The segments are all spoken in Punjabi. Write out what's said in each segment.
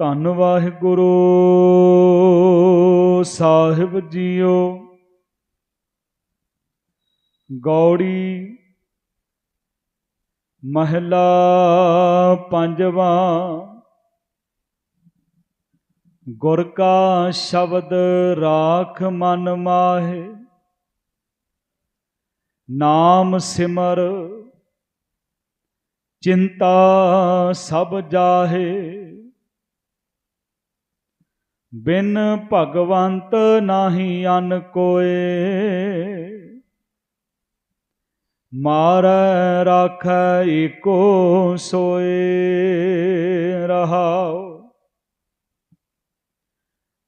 ਧੰਨ ਵਾਹਿਗੁਰੂ ਸਾਹਿਬ ਜੀਓ। ਗੌੜੀ ਮਹਿਲਾ ਪੰਜਵਾ ਗੁਰ ਕਾ ਸ਼ਬਦ ਰਾਖ ਮਨ ਮਾਹੇ, ਨਾਮ ਸਿਮਰ ਚਿੰਤਾ ਸਭ ਜਾਹੇ। ਬਿਨ ਭਗਵੰਤ ਨਾਹੀ ਅਨ ਕੋਏ। ਮਾਰ ਰਾਖੈ ਏਕੋ ਸੋਏ ਰਹਾਉ।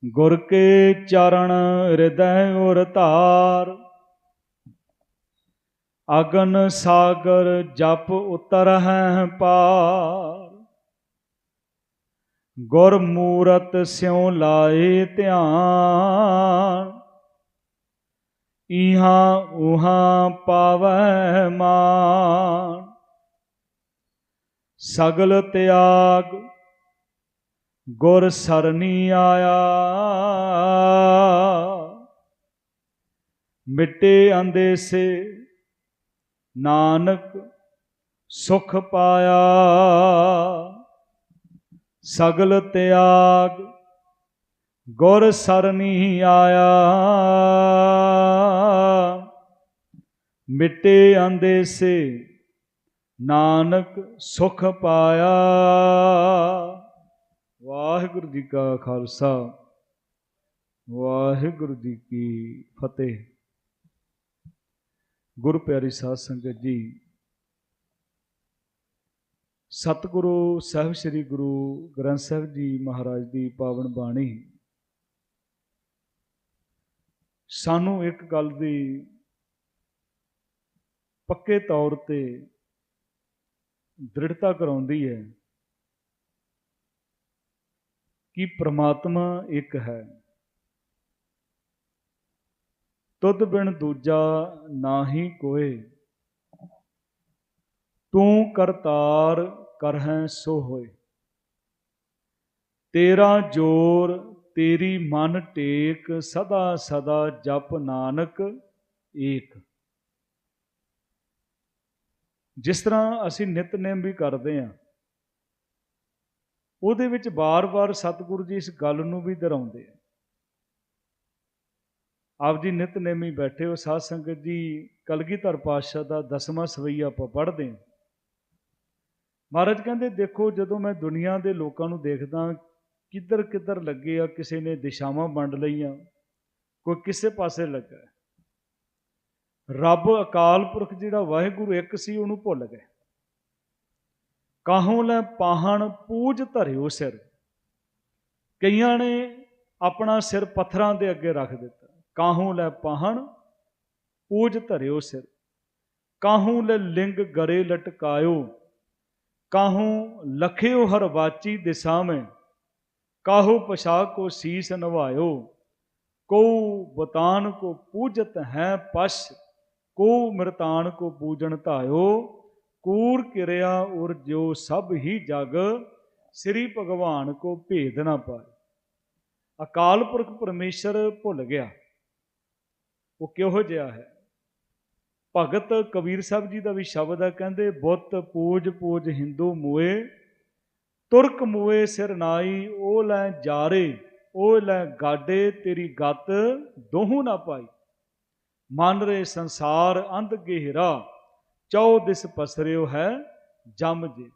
ਗੁਰ ਕੇ ਚਰਨ ਹਿਰਦੈ ਉਰ ਧਾਰ। ਅਗਨ ਸਾਗਰ ਜਪ ਉਤਰ ਹੈ ਪਾਰ। ਗੁਰ ਮੂਰਤ ਸਿਉ ਲਾਏ ਧਿਆਨ। ਇਹਾਂ ਉਹਾਂ ਪਾਵੈ ਮਾਨ ਸਗਲ ਤਿਆਗ ਗੁਰ ਸਰਨੀ ਆਇਆ। ਮਿੱਟੇ ਮਿਟੇ ਅੰਦੇਸੇ ਨਾਨਕ ਸੁਖ ਪਾਇਆ। ਸਗਲ ਤਿਆਗ, ਗੁਰ ਸਰਨੀ ਆਇਆ। ਮਿਟੇ ਸੇ ਨਾਨਕ ਸੁਖ ਪਾਇਆ। ਵਾਹਿਗੁਰੂ ਜੀ ਕਾ ਖਾਲਸਾ, ਵਾਹਿਗੁਰੂ ਜੀ ਕੀ ਫਤਿਹ। ਗੁਰੂ ਪਿਆਰੀ ਸਾਧ ਸੰਗਤ ਜੀ ਸਤਿਗੁਰੂ ਸਾਹਿਬ ਸ੍ਰੀ ਗੁਰੂ ਗ੍ਰੰਥ ਸਾਹਿਬ ਜੀ ਮਹਾਰਾਜ ਦੀ ਪਾਵਨ ਬਾਣੀ। ਸਾਨੂੰ ਇੱਕ ਗੱਲ ਦੀ ਪੱਕੇ ਤੌਰ ਤੇ ਦ੍ਰਿੜਤਾ ਕਰਾਉਂਦੀ ਹੈ ਕਿ ਪ੍ਰਮਾਤਮਾ ਇੱਕ ਹੈ। ਤੁਧ ਬਿਨ ਦੂਜਾ ਨਾਹੀ ਕੋਏ। ਤੂੰ ਕਰਤਾਰ ਕਰਹਿ ਸੋ ਹੋਏ। ਤੇਰਾ ਜੋਰ, ਤੇਰੀ ਮਨ ਟੇਕ, ਸਦਾ ਸਦਾ ਜਪ ਨਾਨਕ ਏਕ। ਜਿਸ ਤਰ੍ਹਾਂ ਅਸੀਂ ਨਿਤਨੇਮ ਵੀ ਕਰਦੇ ਹਾਂ, ਉਹਦੇ ਵਿੱਚ ਬਾਰ-ਬਾਰ ਸਤਿਗੁਰੂ ਜੀ ਇਸ ਗੱਲ ਨੂੰ ਵੀ ਦੁਹਰਾਉਂਦੇ ਆ। ਆਪ ਜੀ ਨਿਤਨੇਮੀ ਬੈਠੇ ਹੋ, ਸਾਧ ਸੰਗਤ ਜੀ, ਕਲਗੀਧਰ ਪਾਤਸ਼ਾਹ ਦਾ ਦਸਵਾਂ ਸਵਈਆ ਆਪਾਂ ਪੜ੍ਹਦੇ ਹਾਂ। ਮਹਾਰਾਜ ਕਹਿੰਦੇ, ਦੇਖੋ, ਜਦੋਂ ਮੈਂ ਦੁਨੀਆ ਦੇ ਲੋਕਾਂ ਨੂੰ ਦੇਖਦਾ ਕਿੱਧਰ ਕਿੱਧਰ ਲੱਗੇ ਆ, ਕਿਸੇ ਨੇ ਦਿਸ਼ਾਵਾਂ ਵੰਡ ਲਈਆਂ, ਕੋਈ ਕਿਸੇ ਪਾਸੇ ਲੱਗਾ। ਰੱਬ ਅਕਾਲ ਪੁਰਖ ਜਿਹੜਾ ਵਾਹਿਗੁਰੂ ਇੱਕ ਸੀ, ਉਹਨੂੰ ਭੁੱਲ ਗਏ। ਕਾਹੋਂ ਲੈ ਪਾਹਣ ਪੂਜ ਧਰਿਓ ਸਿਰ। ਕਈਆਂ ਨੇ ਆਪਣਾ ਸਿਰ ਪੱਥਰਾਂ ਦੇ ਅੱਗੇ ਰੱਖ ਦਿੱਤਾ। ਕਾਹੋਂ ਲੈ ਪਾਹਣ ਪੂਜ ਧਰਿਓ ਸਿਰ। ਕਾਹੋਂ ਲੈ ਲਿੰਗ ਗਰੇ ਲਟਕਾਇਓ। ਕਾਹੋਂ ਲਖਿਓ ਹਰ ਵਾਚੀ ਦਿਸ਼ਾ ਮੈਂ ਕਾਹੂ ਪਸ਼ਾਕ ਕੋ ਸੀਸ ਨਵਾਇਓ ਕੋ ਬਤਾਨ ਕੋ ਪੂਜਤ ਹੈ ਪਸ਼ ਕੋ ਮਰਤਾਨ ਕੋ ਪੂਜਣ ਧਾਇਓ, ਕੂਰ ਕਿਰਿਆ ਉਰ ਜੋ ਸਭ ਹੀ ਜਗ, ਸ੍ਰੀ ਭਗਵਾਨ ਕੋ ਭੇਦ ਨਾ ਪਾਏ। ਅਕਾਲ ਪੁਰਖ ਪਰਮੇਸ਼ਰ ਭੁੱਲ ਗਿਆ, ਉਹ ਕਿਹੋ ਜਿਹਾ ਹੈ? ਭਗਤ ਕਬੀਰ ਸਾਹਿਬ ਜੀ ਦਾ ਵੀ ਸ਼ਬਦ ਹੈ, ਕਹਿੰਦੇ, ਬੁੱਤ ਪੂਜ ਪੂਜ ਹਿੰਦੂ ਮੂਏ, ਤੁਰਕ ਮੂਏ ਸਿਰ ਨਾਈ, ਉਹ ਲੈ ਜਾਰੇ, ਉਹ ਲੈ ਗਾਡੇ ਤੇਰੀ ਗੱਤ, ਦੋਹੂ ਨਾ ਪਾਈ। ਮਨ ਰੇ ਸੰਸਾਰ ਅੰਧ ਗਹਿਰਾ ਚੌ ਦਿਸ ਪਸਰਿਓ ਹੈ ਜਮ ਜੇ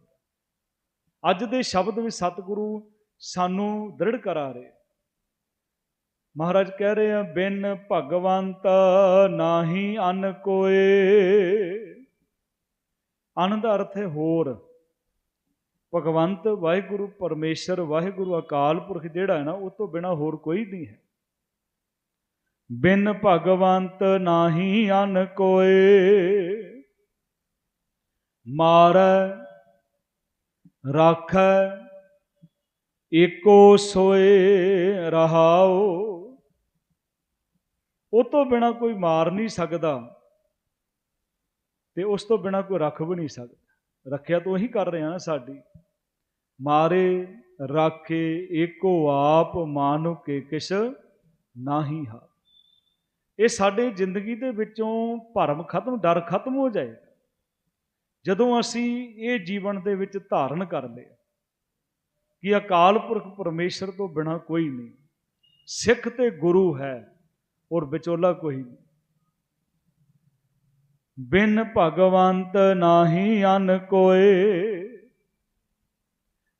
ਅੱਜ ਦੇ ਸ਼ਬਦ ਵਿੱਚ ਸਤਿਗੁਰੂ ਸਾਨੂੰ ਦ੍ਰਿੜ ਕਰਾ ਰਹੇ ਮਹਾਰਾਜ ਕਹਿ ਰਹੇ ਆ, ਬਿਨ ਭਗਵੰਤ ਨਾਹੀ ਅਨ ਕੋਏ। ਅਨ ਦਾ ਅਰਥ ਹੈ ਹੋਰ। ਭਗਵੰਤ, ਵਾਹਿਗੁਰੂ, ਪਰਮੇਸ਼ਰ, ਵਾਹਿਗੁਰੂ ਅਕਾਲ ਪੁਰਖ ਜਿਹੜਾ ਹੈ ਨਾ, ਉਹ ਤੋਂ ਬਿਨਾ ਹੋਰ ਕੋਈ ਨਹੀਂ ਹੈ। ਬਿਨ ਭਗਵੰਤ ਨਾਹੀ ਅਨ ਕੋਏ। ਮਾਰ, ਰਾਖੈ, ਏਕੋ ਸੋਏ ਰਹਾਓ। ਉਹ ਤੋਂ ਬਿਨਾ ਕੋਈ ਮਾਰ ਨਹੀਂ ਸਕਦਾ ਤੇ ਉਸ ਤੋਂ ਬਿਨਾ ਕੋਈ ਰੱਖ ਵੀ ਨਹੀਂ ਸਕਦਾ। ਰੱਖਿਆ ਤਾਂ ਉਹੀ ਕਰ ਰਿਹਾ ਨਾ ਸਾਡੀ। ਮਾਰੇ ਰਾਖੇ ਏਕੋ ਆਪ ਮਾਨੁ ਕੇ ਕਿਸ ਨਾਹੀ ਹਾ। ਇਹ ਸਾਡੇ ਜ਼ਿੰਦਗੀ ਦੇ ਵਿੱਚੋਂ ਭਰਮ ਖਤਮ, ਡਰ ਖਤਮ ਹੋ ਜਾਏਗਾ ਜਦੋਂ ਅਸੀਂ ਇਹ ਜੀਵਨ ਦੇ ਵਿੱਚ ਧਾਰਨ ਕਰ ਲਿਆ ਕਿ ਅਕਾਲ ਪੁਰਖ ਪਰਮੇਸ਼ਰ ਤੋਂ ਬਿਨਾ ਕੋਈ ਨਹੀਂ, ਸਿੱਖ ਤੇ ਗੁਰੂ ਹੈ। ਔਰ ਵਿਚੋਲਾ ਕੋਈ ਨਹੀਂ। ਬਿਨ ਭਗਵੰਤ ਨਾਹੀ ਅਨ ਕੋਏ,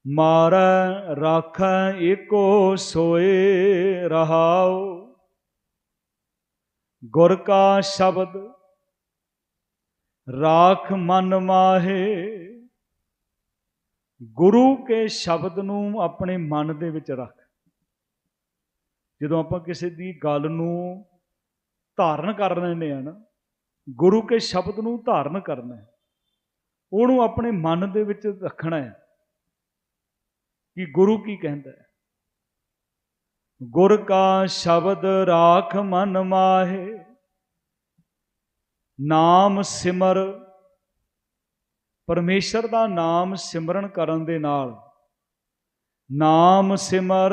ਮਾਰੈ ਰਾਖੈ ਏਕੋ ਸੋਏ ਰਹਾਉ। ਗੁਰ ਕਾ ਸ਼ਬਦ, ਰਾਖ ਮਨ ਮਾਹੇ। ਗੁਰੂ ਕੇ ਸ਼ਬਦ ਨੂੰ ਆਪਣੇ ਮਨ ਦੇ ਵਿੱਚ ਰੱਖ। ਜਦੋਂ ਆਪਾਂ ਕਿਸੇ ਦੀ ਗੱਲ ਨੂੰ ਧਾਰਨ ਕਰ ਲੈਂਦੇ ਆ ਨਾ, ਗੁਰੂ ਕੇ ਸ਼ਬਦ ਨੂੰ ਧਾਰਨ ਕਰਨਾ ਹੈ, ਉਹਨੂੰ ਆਪਣੇ ਮਨ ਦੇ ਵਿੱਚ ਰੱਖਣਾ ਹੈ ਕਿ ਗੁਰੂ ਕੀ ਕਹਿੰਦਾ ਹੈ। ਗੁਰ ਕਾ ਸ਼ਬਦ ਰਾਖ ਮਨ ਮਾਹੇ, ਨਾਮ ਸਿਮਰ, ਪਰਮੇਸ਼ਰ ਦਾ ਨਾਮ ਸਿਮਰਨ ਕਰਨ ਦੇ ਨਾਲ, ਨਾਮ ਸਿਮਰ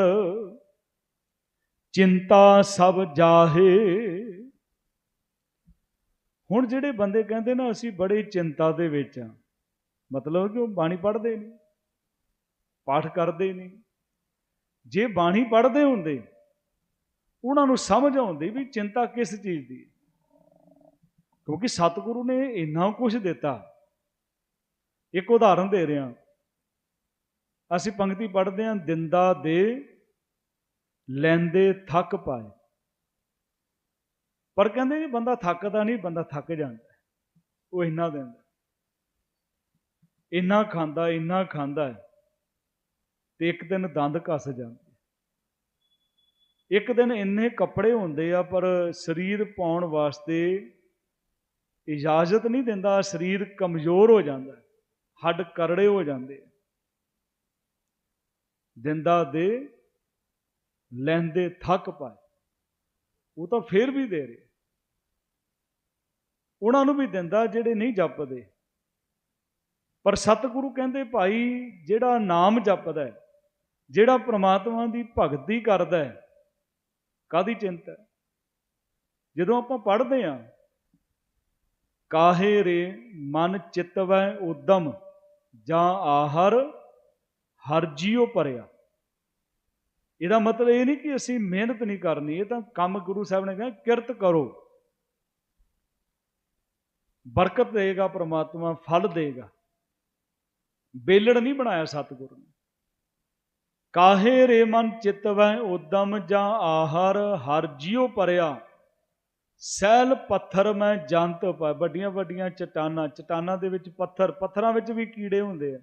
ਚਿੰਤਾ ਸਭ ਜਾਹੇ। ਹੁਣ ਜਿਹੜੇ ਬੰਦੇ ਕਹਿੰਦੇ ਨਾ, ਅਸੀਂ ਬੜੀ ਚਿੰਤਾ ਦੇ ਵਿੱਚ ਆ। ਮਤਲਬ ਕਿ ਉਹ ਬਾਣੀ ਪੜ੍ਹਦੇ ਨਹੀਂ, ਪਾਠ ਕਰਦੇ ਨਹੀਂ। ਜੇ ਬਾਣੀ ਪੜ੍ਹਦੇ ਹੁੰਦੇ, ਉਹਨਾਂ ਨੂੰ ਸਮਝ ਆਉਂਦੀ ਵੀ ਚਿੰਤਾ ਕਿਸ ਚੀਜ਼ ਦੀ। ਕਿਉਂਕਿ ਸਤਿਗੁਰੂ ਨੇ ਇੰਨਾ ਕੁਝ ਦਿੱਤਾ। ਇੱਕ ਉਦਾਹਰਨ ਦੇ ਰਿਹਾ। ਅਸੀਂ ਪੰਕਤੀ ਪੜ੍ਹਦੇ ਹਾਂ ਦਿੰਦਾ ਦੇ ਲੈਂਦੇ ਥੱਕ ਪਾਏ। ਪਰ ਕਹਿੰਦੇ ਜੀ ਬੰਦਾ ਥੱਕਦਾ ਨਹੀਂ, ਬੰਦਾ ਥੱਕ ਜਾਂਦਾ ਉਹ ਇੰਨਾ ਦਿੰਦਾ ਇੰਨਾ ਖਾਂਦਾ ਇੰਨਾ ਖਾਂਦਾ ਤੇ ਇੱਕ ਦਿਨ ਦੰਦ ਕੱਸ ਜਾਂਦੇ ਇੱਕ ਦਿਨ ਇੰਨੇ ਕੱਪੜੇ ਹੁੰਦੇ ਆ, ਪਰ ਸਰੀਰ ਪਾਉਣ ਵਾਸਤੇ ਇਜਾਜ਼ਤ ਨਹੀਂ ਦਿੰਦਾ, ਸਰੀਰ ਕਮਜ਼ੋਰ ਹੋ ਜਾਂਦਾ ਹੱਡ ਕਰੜੇ ਹੋ ਜਾਂਦੇ ਦਿੰਦਾ ਦੇ ਲੈਂਦੇ, ਥੱਕ ਪਾਏ। ਉਹ ਤਾਂ ਫੇਰ ਵੀ ਦੇ ਰਿਹਾ। ਉਹਨਾਂ ਨੂੰ ਵੀ ਦਿੰਦਾ ਜਿਹੜੇ ਨਹੀਂ ਜਪਦੇ। ਪਰ ਸਤਿਗੁਰੂ ਕਹਿੰਦੇ, ਭਾਈ, ਜਿਹੜਾ ਨਾਮ ਜਪਦਾ ਹੈ, ਜਿਹੜਾ ਪ੍ਰਮਾਤਮਾ ਦੀ ਭਗਤੀ ਕਰਦਾ ਹੈ ਕਾਦੀ ਚਿੰਤਾ ਜਦੋਂ ਆਪਾਂ ਪੜ੍ਹਦੇ ਆਂ ਕਾਹੇ ਰੇ ਮਨ ਚਿਤਵੈ ਉਦਮ, ਜਾਂ ਆਹਰ ਹਰ ਜੀਉ ਪਰਿਆ। ਇਹਦਾ ਮਤਲਬ ਇਹ ਨਹੀਂ ਕਿ ਅਸੀਂ ਮਿਹਨਤ ਨਹੀਂ ਕਰਨੀ, ਇਹ ਤਾਂ ਕੰਮ ਗੁਰੂ ਸਾਹਿਬ ਨੇ ਕਿਹਾ, ਕਿਰਤ ਕਰੋ। ਬਰਕਤ ਦੇਗਾ ਪ੍ਰਮਾਤਮਾ, ਫਲ ਦੇਗਾ। ਬੇਲੜ ਨਹੀਂ ਬਣਾਇਆ ਸਤਿਗੁਰੂ ਨੇ। ਕਾਹੇ ਰੇ ਮਨ ਚਿਤਵੈ ਉਦਮ ਜਾਂ ਆਹਰ, ਹਰ ਜੀਉ ਪਰਿਆ। ਸੈਲ ਪੱਥਰ ਮੈਂ ਜੰਤ ਪਾ। ਵੱਡੀਆਂ ਵੱਡੀਆਂ ਚਟਾਨਾਂ ਚਟਾਨਾਂ ਦੇ ਵਿੱਚ ਪੱਥਰ, ਪੱਥਰਾਂ ਵਿੱਚ ਵੀ ਕੀੜੇ ਹੁੰਦੇ ਆ।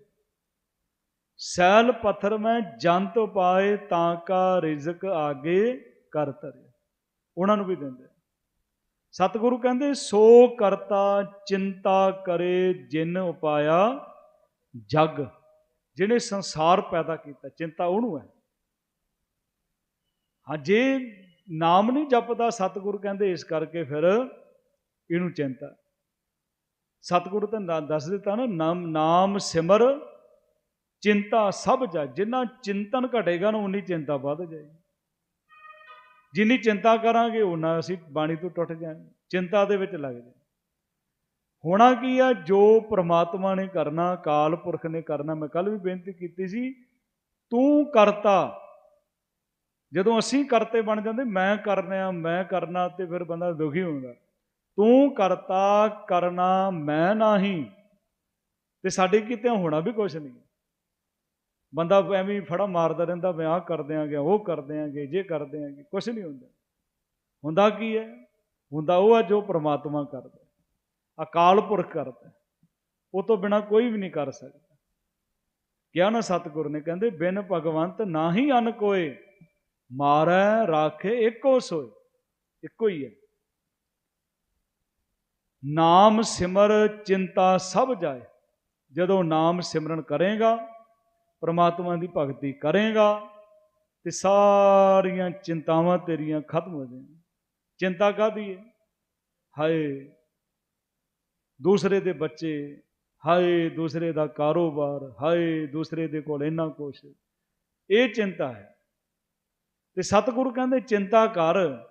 ਸੈਲ ਪੱਥਰ ਮੈਂ ਜੰਤ ਪਾਏ ਤਾਂ ਕਾ ਰਿਜ਼ਕ ਆਗੇ ਕਰ ਤਰੇ। ਉਹਨਾਂ ਨੂੰ ਵੀ ਦਿੰਦੇ ਸਤਿਗੁਰੂ ਕਹਿੰਦੇ, ਸੋ ਕਰਤਾ ਚਿੰਤਾ ਕਰੇ ਜਿਨ ਉਪਾਇਆ ਜਗ, ਜਿਹਨੇ ਸੰਸਾਰ ਪੈਦਾ ਕੀਤਾ। ਚਿੰਤਾ ਉਹਨੂੰ ਹੈ। ਹਾਂ, ਜੇ ਨਾਮ ਨਹੀਂ ਜਪਦਾ, ਸਤਿਗੁਰੂ ਕਹਿੰਦੇ ਇਸ ਕਰਕੇ ਫਿਰ ਇਹਨੂੰ ਚਿੰਤਾ। ਸਤਿਗੁਰੂ ਤਾਂ ਦੱਸ ਦਿੱਤਾ ਨਾ, ਨਾਮ ਨਾਮ ਸਿਮਰ ਚਿੰਤਾ ਸਭ ਜਾ ਜਿੰਨਾ ਚਿੰਤਨ ਘਟੇਗਾ ਨਾ, ਉਨੀ ਚਿੰਤਾ ਵੱਧ ਜਾਏਗੀ। ਜਿੰਨੀ ਚਿੰਤਾ ਕਰਾਂਗੇ ਉਹਨਾਂ ਅਸੀਂ ਬਾਣੀ ਤੋਂ ਟੁੱਟ ਜਾਵਾਂਗੇ। ਚਿੰਤਾ ਦੇ ਵਿੱਚ ਲੱਗ ਜਾਵਾਂਗੇ ਹੋਣਾ ਕੀ ਆ? ਜੋ ਪ੍ਰਮਾਤਮਾ ਨੇ ਕਰਨਾ ਕਾਲ ਪੁਰਖ ਨੇ ਕਰਨਾ, ਮੈਂ ਕੱਲ ਵੀ ਬੇਨਤੀ ਕੀਤੀ ਸੀ, ਤੂੰ ਕਰਤਾ। ਜਦੋਂ ਅਸੀਂ ਕਰਤੇ ਬਣ ਜਾਂਦੇ, ਮੈਂ ਕਰਨਾ ਮੈਂ ਕਰਨਾ, ਤੇ ਫਿਰ ਬੰਦਾ ਦੁਖੀ ਹੁੰਦਾ। ਤੂੰ ਕਰਤਾ, ਕਰਨਾ, ਮੈਂ ਨਹੀਂ। ਤੇ ਸਾਡੇ ਕਿਤੇ ਹੋਣਾ ਵੀ ਕੁਝ ਨਹੀਂ। ਬੰਦਾ ਐਵੇਂ ਫੜਾ ਮਾਰਦਾ ਰਹਿੰਦਾ, ਮੈਂ ਆਹ ਕਰ ਦਿਆਂਗੇ, ਉਹ ਕਰ ਦਿਆਂਗੇ, ਜੇ ਕਰ ਦਿਆਂਗੇ। ਕੁਝ ਨਹੀਂ ਹੁੰਦਾ। ਹੁੰਦਾ ਕੀ ਹੈ? ਹੁੰਦਾ ਉਹ ਹੈ ਜੋ ਪ੍ਰਮਾਤਮਾ ਕਰਦਾ ਅਕਾਲ ਪੁਰਖ ਕਰਦਾ ਉਹ ਤੋਂ ਬਿਨਾ ਕੋਈ ਵੀ ਨਹੀਂ ਕਰ ਸਕਦਾ। ਕਿਹਾ ਨਾ ਸਤਿਗੁਰ ਨੇ, ਕਹਿੰਦੇ, ਬਿਨ ਭਗਵੰਤ ਨਾਹੀ ਅਨ ਕੋਏ, ਮਾਰੈ ਰਾਖੇ ਇੱਕੋ ਸੋਏ। ਇੱਕੋ ਹੀ ਹੈ। ਨਾਮ ਸਿਮਰ ਚਿੰਤਾ ਸਭ ਜਾਏ। ਜਦੋਂ ਨਾਮ ਸਿਮਰਨ ਕਰੇਗਾ ਪ੍ਰਮਾਤਮਾ ਦੀ ਭਗਤੀ ਕਰੇਗਾ ਤੇ ਸਾਰੀਆਂ ਚਿੰਤਾਵਾਂ ਤੇਰੀਆਂ ਖਤਮ ਹੋ ਜਾਣਗੀਆਂ। ਚਿੰਤਾ ਕਾਦੀ ਹੈ ਹਾਏ, ਦੂਸਰੇ ਦੇ ਬੱਚੇ, ਹਾਏ, ਦੂਸਰੇ ਦਾ ਕਾਰੋਬਾਰ, ਹਾਏ, ਦੂਸਰੇ ਦੇ ਕੋਲ ਇੰਨਾ ਕੁਛ। ਇਹ ਚਿੰਤਾ ਹੈ। ਤੇ ਸਤਿਗੁਰੂ ਕਹਿੰਦੇ, ਚਿੰਤਾ ਕਰ,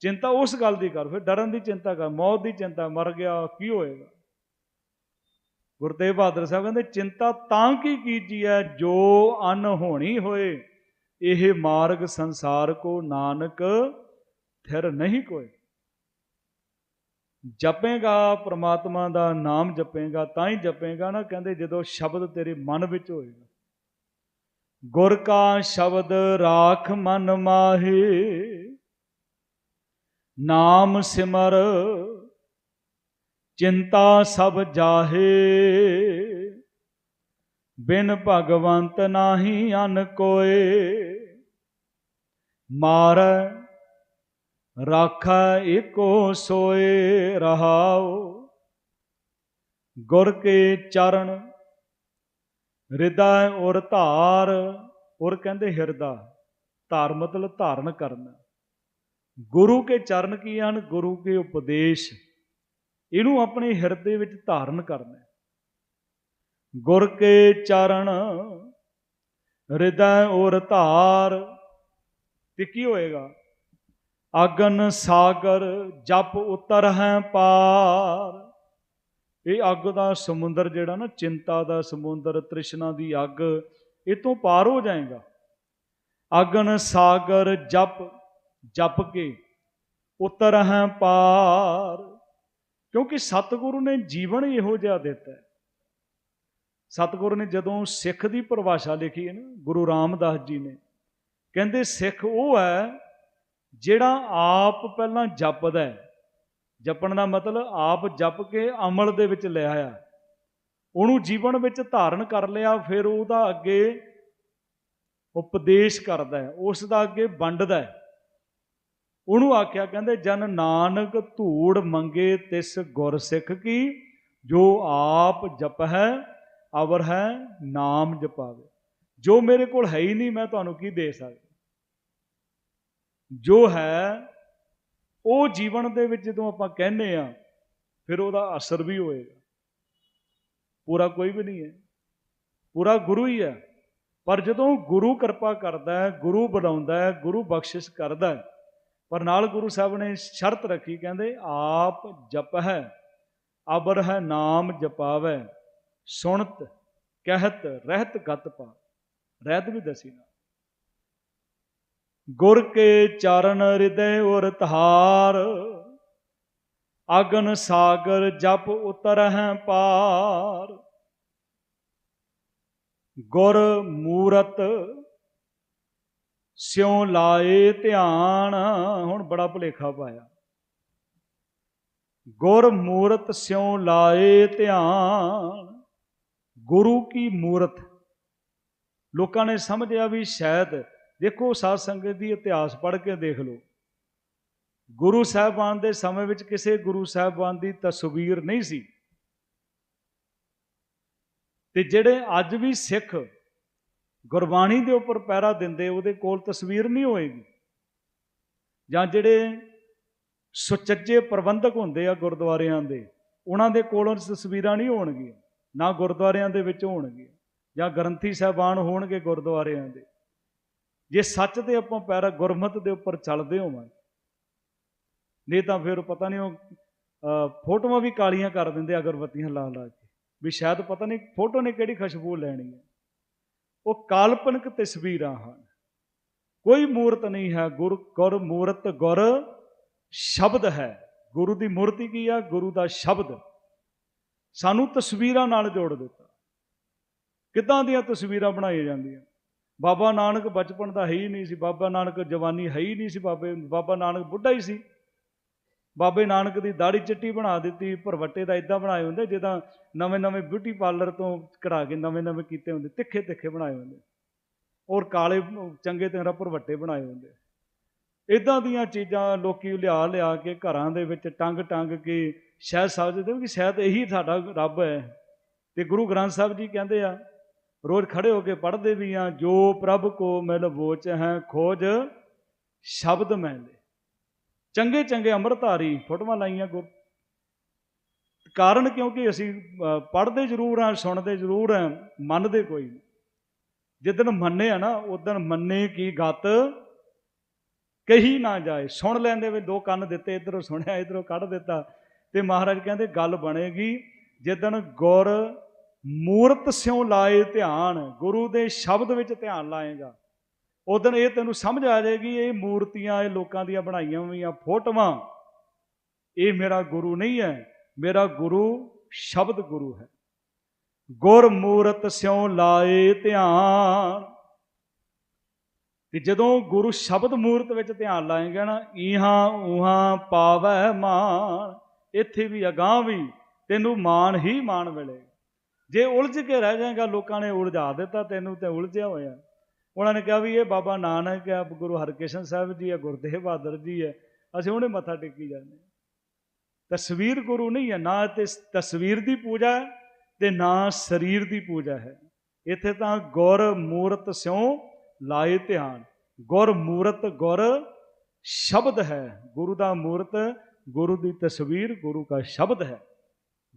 ਚਿੰਤਾ ਉਸ ਗੱਲ ਦੀ ਕਰ, ਫਿਰ ਡਰਨ ਦੀ ਚਿੰਤਾ ਕਰ, ਮੌਤ ਦੀ ਚਿੰਤਾ, ਮਰ ਗਿਆ, ਕੀ ਹੋਏਗਾ? ਗੁਰੂ ਤੇਗ ਬਹਾਦਰ ਸਾਹਿਬ ਕਹਿੰਦੇ, ਚਿੰਤਾ ਤਾਂ ਕੀ ਕੀਜੀਐ ਜੋ ਅਨ ਹੋਣੀ ਹੋਏ? ਇਹ ਮਾਰਗ ਸੰਸਾਰ ਕੋ ਨਾਨਕ ਥਿਰ ਨਹੀਂ ਕੋਏ। ਜਪੇਗਾ ਪ੍ਰਮਾਤਮਾ ਦਾ ਨਾਮ ਜਪੇਗਾ, ਤਾਂ ਹੀ ਜਪੇਗਾ ਨਾ, ਕਹਿੰਦੇ ਜਦੋਂ ਸ਼ਬਦ ਤੇਰੇ ਮਨ ਵਿੱਚ ਹੋਏਗਾ। ਗੁਰ ਕਾ ਸ਼ਬਦ ਰਾਖ ਮਨ ਮਾਹੇ, ਨਾਮ ਸਿਮਰ ਚਿੰਤਾ ਸਭ ਜਾਹੇ। ਬਿਨ ਭਗਵੰਤ ਨਾਹੀ ਅਨ ਕੋਏ। ਮਾਰ, ਰਾਖ ਏਕੋ ਸੋਏ ਰਹਾਓ ਗੁਰ ਕੇ ਚਰਨ, ਹਿਰਦਾ ਔਰ ਧਾਰ। ਔਰ ਕਹਿੰਦੇ ਹਿਰਦਾ, ਧਾਰ ਮਤਲਬ ਧਾਰਨ ਕਰਨਾ। ਗੁਰੂ ਕੇ ਚਰਨ ਕੀ ਹਨ? ਗੁਰੂ ਕੇ ਉਪਦੇਸ਼। ਇਹਨੂੰ ਆਪਣੇ ਹਿਰਦੇ ਵਿੱਚ ਧਾਰਨ ਕਰਨਾ ਗੁਰ ਕੇ ਚਰਨ, ਹਿਰਦਾ ਔਰ ਧਾਰ, ਤੇ ਕੀ ਹੋਏਗਾ? ਅਗਨ ਸਾਗਰ ਜਪ ਉਤਰ ਹੈ ਪਾਰ। ਇਹ ਅੱਗ ਦਾ ਸਮੁੰਦਰ ਜਿਹੜਾ ਨਾ, ਚਿੰਤਾ ਦਾ ਸਮੁੰਦਰ, ਤ੍ਰਿਸ਼ਨਾ ਦੀ ਅੱਗ, ਇਹ ਤੋਂ ਪਾਰ ਹੋ ਜਾਏਗਾ। ਅਗਨ ਸਾਗਰ ਜਪ ਜਪ ਕੇ ਉਤਰ ਹੈ ਪਾਰ। ਕਿਉਂਕਿ ਸਤਿਗੁਰੂ ਨੇ ਜੀਵਨ ਇਹੋ ਜਿਹਾ ਦਿੱਤਾ ਸਤਿਗੁਰੂ ਨੇ ਜਦੋਂ ਸਿੱਖ ਦੀ ਪਰਿਭਾਸ਼ਾ ਲਿਖੀ ਹੈ ਨਾ, ਗੁਰੂ ਰਾਮਦਾਸ ਜੀ ਨੇ, ਕਹਿੰਦੇ ਸਿੱਖ ਉਹ ਹੈ ਜਿਹੜਾ ਆਪ ਪਹਿਲਾਂ ਜਪਦਾ ਹੈ। ਜਪਣ ਦਾ ਮਤਲਬ ਆਪ ਜਪ ਕੇ ਅਮਲ ਦੇ ਵਿੱਚ ਲੈ ਆਇਆ ਉਹਨੂੰ ਜੀਵਨ ਵਿੱਚ ਧਾਰਨ ਕਰ ਲਿਆ, ਫਿਰ ਉਹਦਾ ਅੱਗੇ ਉਪਦੇਸ਼ ਕਰਦਾ ਹੈ, ਉਸ ਦਾ ਅੱਗੇ ਵੰਡਦਾ ਹੈ। ਉਹਨੂੰ ਆਖਿਆ ਕਹਿੰਦੇ, ਜਨ ਨਾਨਕ ਧੂੜ ਮੰਗੇ ਤਿਸ ਗੁਰ ਸਿੱਖ ਕੀ? ਜੋ ਆਪ ਜਪ ਹੈ, ਅਵਰ ਹੈ, ਨਾਮ ਜਪਾਵੇ। ਜੋ ਮੇਰੇ ਕੋਲ ਹੈ ਹੀ ਨਹੀਂ, ਮੈਂ ਤੁਹਾਨੂੰ ਕੀ ਦੇ ਸਕਦਾ? ਜੋ ਹੈ, ਉਹ ਜੀਵਨ ਦੇ ਵਿੱਚ ਜਦੋਂ ਆਪਾਂ ਕਹਿੰਦੇ ਆ ਫਿਰ ਉਹਦਾ ਅਸਰ ਵੀ ਹੋਏਗਾ। ਪੂਰਾ ਕੋਈ ਵੀ ਨਹੀਂ ਹੈ। ਪੂਰਾ ਗੁਰੂ ਹੀ ਹੈ। ਪਰ ਜਦੋਂ ਗੁਰੂ ਕਿਰਪਾ ਕਰਦਾ ਹੈ, ਗੁਰੂ ਬਣਾਉਂਦਾ ਹੈ, ਗੁਰੂ ਬਖਸ਼ਿਸ਼ ਕਰਦਾ ਹੈ ਪਰ ਨਾਲ ਗੁਰੂ ਸਾਹਿਬ ਨੇ ਸ਼ਰਤ ਰੱਖੀ, ਕਹਿੰਦੇ, ਆਪ ਜਪ ਹੈ ਅਬਰ ਹੈ ਨਾਮ ਜਪਾਵੇ ਸੁਣਤ, ਕਹਿਤ, ਰਹਿਤ, ਗਤ ਪਾ। ਰਹਿਤ ਵੀ ਦਸੀ ਨਾ। ਗੁਰ ਕੇ ਚਰਨ ਹਿਰਦੈ ਔਰ ਧਾਰ, ਅਗਨ ਸਾਗਰ ਜਪ ਉਤਰ ਹੈ ਪਾਰ। ਗੁਰ ਮੂਰਤ ਸਿਉ ਲਾਏ ਧਿਆਨ। ਹੁਣ ਬੜਾ ਭੁਲੇਖਾ ਪਾਇਆ। ਗੁਰ ਮੂਰਤ ਸਿਉ ਲਾਏ ਧਿਆਨ। ਗੁਰੂ ਕੀ ਮੂਰਤ? ਲੋਕਾਂ ਨੇ ਸਮਝਿਆ ਵੀ ਸ਼ਾਇਦ ਦੇਖੋ ਸਾਧ ਸੰਗਤ ਦੀ ਇਤਿਹਾਸ ਪੜ੍ਹ ਕੇ ਦੇਖ ਲਓ। ਗੁਰੂ ਸਾਹਿਬਾਨ ਦੇ ਸਮੇਂ ਵਿੱਚ ਕਿਸੇ ਗੁਰੂ ਸਾਹਿਬਾਨ ਦੀ ਤਸਵੀਰ ਨਹੀਂ ਸੀ। ਤੇ ਜਿਹੜੇ ਅੱਜ ਵੀ ਸਿੱਖ ਗੁਰਬਾਣੀ ਦੇ ਉੱਪਰ ਪੈਰਾ ਦਿੰਦੇ, ਉਹਦੇ ਕੋਲ ਤਸਵੀਰ ਨਹੀਂ ਹੋਏਗੀ। ਜਾਂ ਜਿਹੜੇ ਸੁਚੱਜੇ ਪ੍ਰਬੰਧਕ ਹੁੰਦੇ ਆ ਗੁਰਦੁਆਰਿਆਂ ਦੇ, ਉਹਨਾਂ ਦੇ ਕੋਲੋਂ ਤਸਵੀਰਾਂ ਨਹੀਂ ਹੋਣਗੀਆਂ, ਨਾ ਗੁਰਦੁਆਰਿਆਂ ਦੇ ਵਿੱਚ ਹੋਣਗੀਆਂ, ਜਾਂ ਗ੍ਰੰਥੀ ਸਾਹਿਬਾਨ ਹੋਣਗੇ ਗੁਰਦੁਆਰਿਆਂ ਦੇ। ਜੇ ਸੱਚ ਤੇ ਆਪਾਂ ਪੈਰਾ ਗੁਰਮਤ ਦੇ ਉੱਪਰ ਚੱਲਦੇ ਹੋਵਾਂ, ਨਹੀਂ ਤਾਂ ਫਿਰ ਪਤਾ ਨਹੀਂ ਉਹ ਫੋਟੋਆਂ ਵੀ ਕਾਲੀਆਂ ਕਰ ਦਿੰਦੇ ਅਗਰਬੱਤੀਆਂ ਲਾ ਲਾ ਕੇ। ਵੀ ਸ਼ਾਇਦ ਪਤਾ ਨਹੀਂ ਫੋਟੋ ਨੇ ਕਿਹੜੀ ਖੁਸ਼ਬੂ ਲੈਣੀ ਹੈ। ਉਹ ਕਾਲਪਨਿਕ ਤਸਵੀਰਾਂ ਹਨ। ਕੋਈ ਮੂਰਤ ਨਹੀਂ ਹੈ, ਗੁਰ ਗੁਰ ਮੂਰਤ ਗੁਰ ਸ਼ਬਦ ਹੈ। ਗੁਰੂ ਦੀ ਮੂਰਤੀ ਕੀ ਆ? ਗੁਰੂ ਦਾ ਸ਼ਬਦ। ਸਾਨੂੰ ਤਸਵੀਰਾਂ ਨਾਲ ਜੋੜ ਦਿੱਤਾ। ਕਿੱਦਾਂ ਦੀਆਂ ਤਸਵੀਰਾਂ ਬਣਾਈਆਂ ਜਾਂਦੀਆਂ? ਬਾਬਾ ਨਾਨਕ ਬਚਪਨ ਦਾ ਹੈ ਹੀ ਨਹੀਂ ਸੀ, ਬਾਬਾ ਨਾਨਕ ਜਵਾਨੀ ਹੈ ਹੀ ਨਹੀਂ ਸੀ, ਬਾਬੇ ਬਾਬਾ ਨਾਨਕ ਬੁੱਢਾ ਹੀ ਸੀ। ਬਾਬੇ ਨਾਨਕ ਦੀ ਦਾੜੀ ਚਿੱਟੀ ਬਣਾ ਦਿੱਤੀ, ਭਰਵੱਟੇ ਦਾ ਇਦਾਂ ਬਣਾਏ ਹੁੰਦੇ, ਜਿੱਦਾਂ ਨਵੇਂ ਨਵੇਂ ਬਿਊਟੀ ਪਾਰਲਰ ਤੋਂ ਕਢਾ ਕੇ ਨਵੇਂ ਨਵੇਂ ਕੀਤੇ ਹੁੰਦੇ, ਤਿੱਖੇ ਤਿੱਖੇ ਬਣਾਏ ਹੁੰਦੇ। ਔਰ ਕਾਲੇ, ਚੰਗੇ ਤਰ੍ਹਾਂ ਭਰਵੱਟੇ ਬਣਾਏ ਹੁੰਦੇ। ਇਦਾਂ ਦੀਆਂ ਚੀਜ਼ਾਂ ਲੋਕੀ ਲਿਆ ਲਿਆ ਕੇ ਘਰਾਂ ਦੇ ਵਿੱਚ ਟੰਗ ਟੰਗ ਕੇ ਸ਼ਾਇਦ ਸਮਝਦੇ ਕਿ ਸ਼ਾਇਦ ਇਹੀ ਸਾਡਾ ਰੱਬ ਹੈ। ਤੇ ਗੁਰੂ ਗ੍ਰੰਥ ਸਾਹਿਬ ਜੀ ਕਹਿੰਦੇ ਆ, ਰੋਜ਼ ਖੜੇ ਹੋ ਕੇ ਪੜ੍ਹਦੇ ਵੀ ਆ, ਜੋ ਪ੍ਰਭ ਕੋ ਮਿਲ ਵੋਚ ਹੈ, ਖੋਜ ਸ਼ਬਦ ਮੈਲੇ। ਚੰਗੇ ਚੰਗੇ ਅੰਮ੍ਰਿਤਧਾਰੀ ਫੋਟੋਆਂ ਲਾਈਆਂ ਗੁਰ। ਕਾਰਨ ਕਿਉਂਕਿ ਅਸੀਂ ਪੜ੍ਹਦੇ ਜ਼ਰੂਰ ਆ ਸੁਣਦੇ ਜ਼ਰੂਰ ਆ ਮੰਨਦੇ ਕੋਈ ਨਹੀਂ। ਜਿੱਦਣ ਮੰਨੇ ਆ ਨਾ ਉਦੋਂ ਮੰਨੇ ਕੀ ਗਤ ਕਹੀ ਨਾ ਜਾਏ। ਸੁਣ ਲੈਂਦੇ ਵੀ ਦੋ ਕੰਨ ਦਿੱਤੇ, ਇਧਰੋਂ ਸੁਣਿਆ, ਇਧਰੋਂ ਕੱਢ ਦਿੱਤਾ। ਤੇ ਮਹਾਰਾਜ ਕਹਿੰਦੇ, ਗੱਲ ਬਣੇਗੀ, ਜਿੱਦਣ ਗੁਰ ਮੂਰਤ ਸਿਉ ਲਾਏ ਧਿਆਨ, ਗੁਰੂ ਦੇ ਸ਼ਬਦ ਵਿੱਚ ਧਿਆਨ ਲਾਏਗਾ ਉਦੋਂ ਇਹ ਤੈਨੂੰ ਸਮਝ ਆ ਜਾਏਗੀ, ਇਹ ਮੂਰਤੀਆਂ, ਇਹ ਲੋਕਾਂ ਦੀਆਂ ਬਣਾਈਆਂ ਹੋਈਆਂ ਫੋਟੋਆਂ, ਇਹ ਮੇਰਾ ਗੁਰੂ ਨਹੀਂ ਹੈ, ਮੇਰਾ ਗੁਰੂ ਸ਼ਬਦ ਗੁਰੂ ਹੈ। ਗੁਰ ਮੂਰਤ ਸਿਉ ਲਾਏ ਧਿਆਨ। ਤੇ ਜਦੋਂ ਗੁਰੂ ਸ਼ਬਦ ਮੂਰਤ ਵਿੱਚ ਧਿਆਨ ਲਾਏਗਾ ਨਾ ਇਹਾਂ ਉਹਾਂ ਪਾਵੈ ਮਾਨ ਇੱਥੇ ਵੀ ਅਗਾਹ ਵੀ ਤੈਨੂੰ ਮਾਨ ਹੀ ਮਾਨ ਮਿਲੇ ਜੇ ਉਲਝ ਕੇ ਰਹਿ ਜਾਏਗਾ, ਲੋਕਾਂ ਨੇ ਉਲਝਾ ਦਿੱਤਾ, ਤੈਨੂੰ ਤੇ ਉਲਝਿਆ ਹੋਇਆ। ਉਹਨਾਂ ਨੇ ਕਿਹਾ ਵੀ ਇਹ ਬਾਬਾ ਨਾਨਕ ਹੈ, ਗੁਰੂ ਹਰਕ੍ਰਿਸ਼ਨ ਸਾਹਿਬ ਜੀ ਹੈ, ਗੁਰਦੇਵ ਬਹਾਦਰ ਜੀ ਹੈ। ਅਸੀਂ ਉਹਨੇ ਮੱਥਾ ਟੇਕੀ ਜਾਂਦੇ ਤਸਵੀਰ ਗੁਰੂ ਨਹੀਂ ਹੈ, ਨਾ ਤੇ ਤਸਵੀਰ ਦੀ ਪੂਜਾ ਤੇ ਨਾ ਸਰੀਰ ਦੀ ਪੂਜਾ ਹੈ। ਇੱਥੇ ਤਾਂ ਗੁਰ ਮੂਰਤ ਸਿਉ ਲਾਏ ਧਿਆਨ। ਗੁਰ ਮੂਰਤ ਗੁਰ ਸ਼ਬਦ ਹੈ। ਗੁਰੂ ਦਾ ਮੂਰਤ, ਗੁਰੂ ਦੀ ਤਸਵੀਰ, ਗੁਰੂ ਦਾ ਸ਼ਬਦ ਹੈ।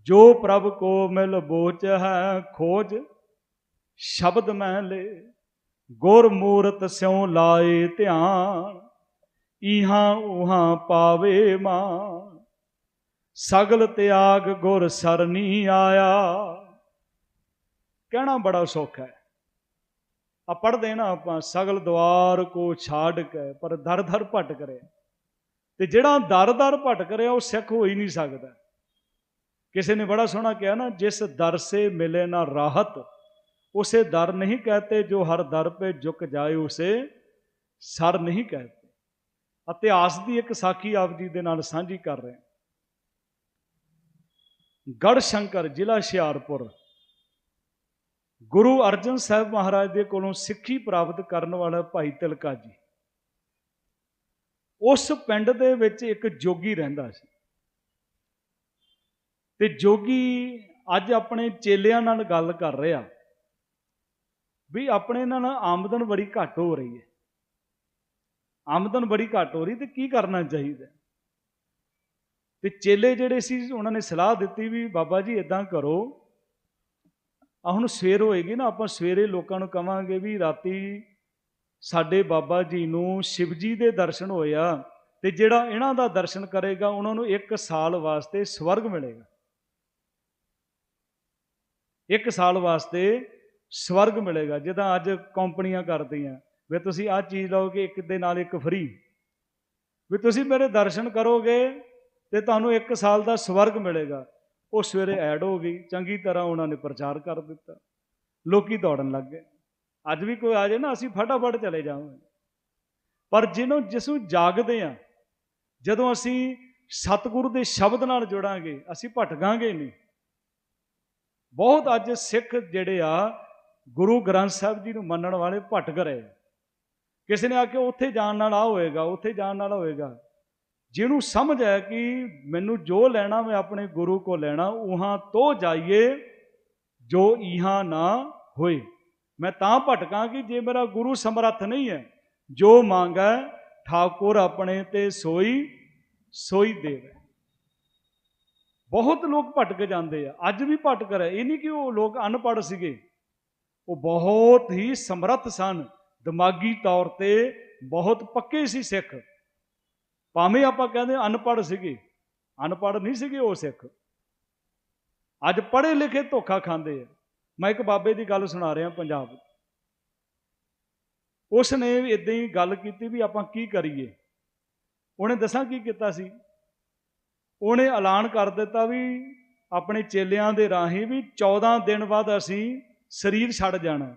ਜੋ ਪ੍ਰਭ ਕੋ ਮਿਲ ਬੋਚ ਹੈ ਖੋਜ, ਸ਼ਬਦ ਮੈਂ ਲੈ ਗੁਰ ਮੂਰਤ ਸਿਉ ਲਾਏ ਧਿਆਨ, ਈਹਾਂ ਉਹਾਂ ਪਾਵੇ ਮਾਨ ਸਗਲ ਤਿਆਗ ਗੁਰ ਸਰਨੀ ਆਇਆ। ਕਹਿਣਾ ਬੜਾ ਸੌਖਾ ਹੈ। ਆ ਪੜਦੇ ਨਾ ਆਪਾਂ, ਸਗਲ ਦਵਾਰ ਕੋ ਛਾੜ ਕੇ, ਪਰ ਦਰ ਦਰ ਭਟਕ ਰਿਹਾ। ਤੇ ਜਿਹੜਾ ਦਰ ਦਰ ਭਟਕ ਰਿਹਾ, ਉਹ ਸਿੱਖ ਹੋ ਹੀ ਨਹੀਂ ਸਕਦਾ। ਕਿਸੇ ਨੇ ਬੜਾ ਸੋਹਣਾ ਕਿਹਾ ਨਾ, ਜਿਸ ਦਰ ਸੇ ਮਿਲੇ ਨਾ ਰਾਹਤ ਉਸੇ ਦਰ ਨਹੀਂ ਕਹਤੇ ਜੋ ਹਰ ਦਰ ਪੇ ਝੁਕ ਜਾਏ ਉਸੇ ਸਰ ਨਹੀਂ ਕਹਤੇ। ਇਤਿਹਾਸ ਦੀ ਇੱਕ ਸਾਖੀ ਆਪ ਜੀ ਦੇ ਨਾਲ ਸਾਂਝੀ ਕਰ ਰਹੇ ਹਾਂ। ਗੜ ਸ਼ੰਕਰ, ਜ਼ਿਲ੍ਹਾ ਹੁਸ਼ਿਆਰਪੁਰ। ਗੁਰੂ ਅਰਜਨ ਸਾਹਿਬ ਮਹਾਰਾਜ ਦੇ ਕੋਲੋਂ ਸਿੱਖੀ ਪ੍ਰਾਪਤ ਕਰਨ ਵਾਲਾ ਭਾਈ ਤਿਲਕਾ ਜੀ। ਉਸ ਪਿੰਡ ਦੇ ਵਿੱਚ ਇੱਕ ਜੋਗੀ ਰਹਿੰਦਾ ਸੀ। ਤੇ ਜੋਗੀ ਅੱਜ ਆਪਣੇ ਚੇਲਿਆਂ ਨਾਲ ਗੱਲ ਕਰ ਰਿਹਾ। ਵੀ ਆਪਣੇ ਨਾਲ ਆਮਦਨ ਬੜੀ ਘੱਟ ਹੋ ਰਹੀ ਹੈ। ਆਮਦਨ ਬੜੀ ਘੱਟ ਹੋ ਰਹੀ ਤੇ ਕੀ ਕਰਨਾ ਚਾਹੀਦਾ? ਤੇ ਚੇਲੇ ਜਿਹੜੇ ਸੀ, ਉਹਨਾਂ ਨੇ ਸਲਾਹ ਦਿੱਤੀ ਵੀ ਬਾਬਾ ਜੀ ਇਦਾਂ ਕਰੋ। ਆ ਹੁਣ ਸਵੇਰ ਹੋਏਗੀ ਨਾ, ਆਪਾਂ ਸਵੇਰੇ ਲੋਕਾਂ ਨੂੰ ਕਵਾਂਗੇ ਵੀ ਰਾਤੀ ਸਾਡੇ ਬਾਬਾ ਜੀ ਨੂੰ ਸ਼ਿਵਜੀ ਦੇ ਦਰਸ਼ਨ ਹੋਇਆ ਤੇ ਜਿਹੜਾ ਇਹਨਾਂ ਦਾ ਦਰਸ਼ਨ ਕਰੇਗਾ, ਉਹਨਾਂ ਨੂੰ ਇੱਕ ਸਾਲ ਵਾਸਤੇ ਸਵਰਗ ਮਿਲੇਗਾ। ਇੱਕ ਸਾਲ ਵਾਸਤੇ ਸਵਰਗ ਮਿਲੇਗਾ, ਜਿੱਦਾਂ ਅੱਜ ਕੰਪਨੀਆਂ ਕਰਦੀਆਂ। ਵੀ ਤੁਸੀਂ ਆਹ ਚੀਜ਼ ਲਓਗੇ ਇੱਕ ਦੇ ਨਾਲ ਇੱਕ ਫ੍ਰੀ ਵੀ ਤੁਸੀਂ ਮੇਰੇ ਦਰਸ਼ਨ ਕਰੋਗੇ ਤੇ ਤੁਹਾਨੂੰ ਇੱਕ ਸਾਲ ਦਾ ਸਵਰਗ ਮਿਲੇਗਾ। ਉਹ ਸਵੇਰੇ ਐਡ ਹੋ ਗਈ, ਚੰਗੀ ਤਰ੍ਹਾਂ ਉਹਨਾਂ ਨੇ ਪ੍ਰਚਾਰ ਕਰ ਦਿੱਤਾ। ਲੋਕੀ ਦੌੜਨ ਲੱਗ ਗਏ। ਅੱਜ ਵੀ ਕੋਈ ਆ ਜਾਏ ਨਾ, ਅਸੀਂ ਫਟਾਫਟ ਚਲੇ ਜਾਵਾਂਗੇ। ਪਰ ਜਿਹਨੂੰ ਜਿਸ ਨੂੰ ਜਾਗਦੇ ਆ, ਜਦੋਂ ਅਸੀਂ ਸਤਿਗੁਰੂ ਦੇ ਸ਼ਬਦ ਨਾਲ ਜੁੜਾਂਗੇ, ਅਸੀਂ ਭਟਕਾਂਗੇ ਨਹੀਂ। ਬਹੁਤ ਅੱਜ ਸਿੱਖ ਜਿਹੜੇ ਆ ਗੁਰੂ ਗ੍ਰੰਥ ਸਾਹਿਬ ਜੀ ਨੂੰ ਮੰਨਣ ਵਾਲੇ ਭਟਕ ਰਹੇ ਕਿਸੇ ਨੇ ਆ ਕੇ ਉੱਥੇ ਜਾਣ ਨਾਲ ਆ ਹੋਏਗਾ, ਉੱਥੇ ਜਾਣ ਨਾਲ ਹੋਏਗਾ। ਜਿਹਨੂੰ ਸਮਝ ਹੈ ਕਿ ਮੈਨੂੰ ਜੋ ਲੈਣਾ ਮੈਂ ਆਪਣੇ ਗੁਰੂ ਕੋ ਲੈਣਾ, ਉਹਾਂ ਤੋਂ ਜਾਈਏ ਜੋ ਇਹਾਂ ਨਾ ਹੋਏ। ਮੈਂ ਤਾਂ ਭਟਕਾਂ ਕਿ ਜੇ ਮੇਰਾ ਗੁਰੂ ਸਮਰੱਥ ਨਹੀਂ ਹੈ, ਜੋ ਮੰਗੈ ਠਾਕੁਰ ਆਪਣੇ ਤੇ ਸੋਈ ਸੋਈ ਦੇਵੇ। ਬਹੁਤ ਲੋਕ ਭਟਕ ਜਾਂਦੇ ਆ। ਅੱਜ ਵੀ ਭਟਕ ਰਹੇ। ਇਹ ਨਹੀਂ ਕਿ ਉਹ ਲੋਕ ਅਨਪੜ੍ਹ ਸੀਗੇ। ਉਹ ਬਹੁਤ ਹੀ ਸਮਰੱਥ ਸਨ। ਦਿਮਾਗੀ ਤੌਰ ਤੇ ਬਹੁਤ ਪੱਕੇ ਸੀ ਸਿੱਖ। ਭਾਵੇਂ ਆਪਾਂ ਕਹਿੰਦੇ ਅਨਪੜ੍ਹ ਸੀਗੇ, ਅਨਪੜ੍ਹ ਨਹੀਂ ਸੀਗੇ ਉਹ ਸਿੱਖ। ਅੱਜ ਪੜ੍ਹੇ ਲਿਖੇ ਧੋਖਾ ਖਾਂਦੇ ਆ। ਮੈਂ ਇੱਕ ਬਾਬੇ ਦੀ ਗੱਲ ਸੁਣਾ ਰਿਹਾ ਪੰਜਾਬ। ਦੀ। ਉਸ ਨੇ ਇਦਾਂ ਹੀ ਗੱਲ ਕੀਤੀ ਵੀ ਆਪਾਂ ਕੀ ਕਰੀਏ? ਉਹਨੇ ਦੱਸਾਂ ਕੀ ਕੀਤਾ ਸੀ? ਉਹਨੇ ਐਲਾਨ ਕਰ ਦਿੱਤਾ ਵੀ ਆਪਣੇ ਚੇਲਿਆਂ ਦੇ ਰਾਹੀਂ ਵੀ 14 ਦਿਨ ਬਾਅਦ ਅਸੀਂ ਸਰੀਰ ਛੱਡ ਜਾਣਾ।